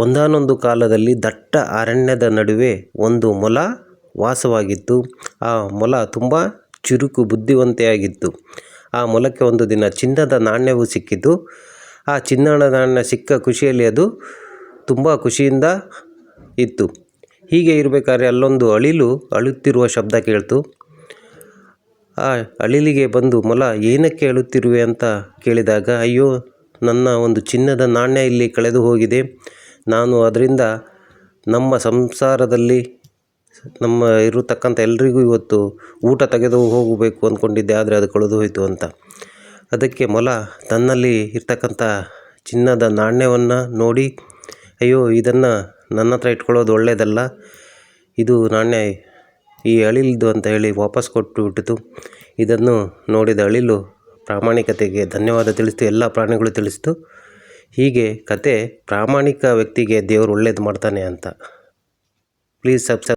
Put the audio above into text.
ಒಂದಾನೊಂದು ಕಾಲದಲ್ಲಿ ದಟ್ಟ ಅರಣ್ಯದ ನಡುವೆ ಒಂದು ಮೊಲ ವಾಸವಾಗಿತ್ತು. ಆ ಮೊಲ ತುಂಬ ಚುರುಕು ಬುದ್ಧಿವಂತೆಯಾಗಿತ್ತು. ಆ ಮೊಲಕ್ಕೆ ಒಂದು ದಿನ ಚಿನ್ನದ ನಾಣ್ಯವು ಸಿಕ್ಕಿತು. ಆ ಚಿನ್ನದ ನಾಣ್ಯ ಸಿಕ್ಕ ಖುಷಿಯಲ್ಲಿ ಅದು ತುಂಬ ಖುಷಿಯಿಂದ ಇತ್ತು. ಹೀಗೆ ಇರಬೇಕಾದ್ರೆ ಅಲ್ಲೊಂದು ಅಳಿಲು ಅಳುತ್ತಿರುವ ಶಬ್ದ ಕೇಳ್ತು. ಆ ಅಳಿಲಿಗೆ ಬಂದು, ಮೊಲ, ಏನಕ್ಕೆ ಅಳುತ್ತಿರುವೆ? ಅಂತ ಕೇಳಿದಾಗ, ಅಯ್ಯೋ, ನನ್ನ ಒಂದು ಚಿನ್ನದ ನಾಣ್ಯ ಇಲ್ಲಿ ಕಳೆದು ಹೋಗಿದೆ. ನಾನು ಅದರಿಂದ ನಮ್ಮ ಸಂಸಾರದಲ್ಲಿ ನಮ್ಮ ಇರತಕ್ಕಂಥ ಎಲ್ಲರಿಗೂ ಇವತ್ತು ಊಟ ತೆಗೆದು ಹೋಗಬೇಕು ಅಂದ್ಕೊಂಡಿದ್ದೆ, ಆದರೆ ಅದು ಕಳೆದು ಹೋಯಿತು ಅಂತ. ಅದಕ್ಕೆ ಮೊಲ ತನ್ನಲ್ಲಿ ಇರ್ತಕ್ಕಂಥ ಚಿನ್ನದ ನಾಣ್ಯವನ್ನು ನೋಡಿ, ಅಯ್ಯೋ, ಇದನ್ನು ನನ್ನ ಹತ್ರ ಇಟ್ಕೊಳ್ಳೋದು ಒಳ್ಳೆಯದಲ್ಲ ಇದು ನಾಣ್ಯ ಈ ಅಳಿಲ್ದು ಅಂತ ಹೇಳಿ ವಾಪಸ್ ಕೊಟ್ಟು ಬಿಟ್ಟಿತು ಇದನ್ನು ನೋಡಿದ ಅಳಿಲು ಪ್ರಾಮಾಣಿಕತೆಗೆ ಧನ್ಯವಾದ ತಿಳಿಸ್ತು, ಎಲ್ಲ ಪ್ರಾಣಿಗಳು ತಿಳಿಸ್ತು. ಹೀಗೆ ಕತೆ ಪ್ರಾಮಾಣಿಕ ವ್ಯಕ್ತಿಗೆ ದೇವರು ಒಳ್ಳೇದು ಮಾಡ್ತಾನೆ ಅಂತ. Please subscribe